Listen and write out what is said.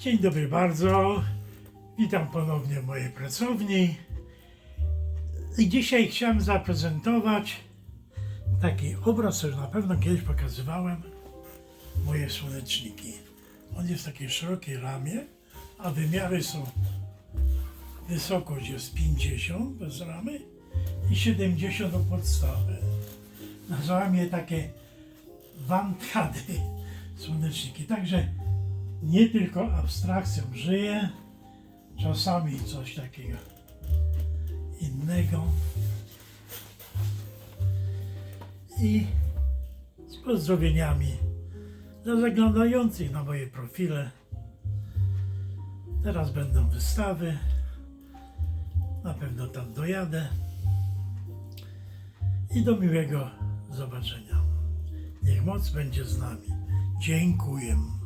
Dzień dobry bardzo. Witam ponownie w mojej pracowni. Dzisiaj chciałem zaprezentować taki obraz, już na pewno kiedyś pokazywałem. Moje słoneczniki. On jest w takiej szerokiej ramie, a wymiary są wysokość jest 50 bez ramy i 70 od podstawy. Nazwałem je takie wantady słoneczniki. Także nie tylko abstrakcją żyję, czasami coś takiego innego. I z pozdrowieniami dla zaglądających na moje profile. Teraz będą wystawy. Na pewno tam dojadę. I do miłego zobaczenia. Niech moc będzie z nami. Dziękuję.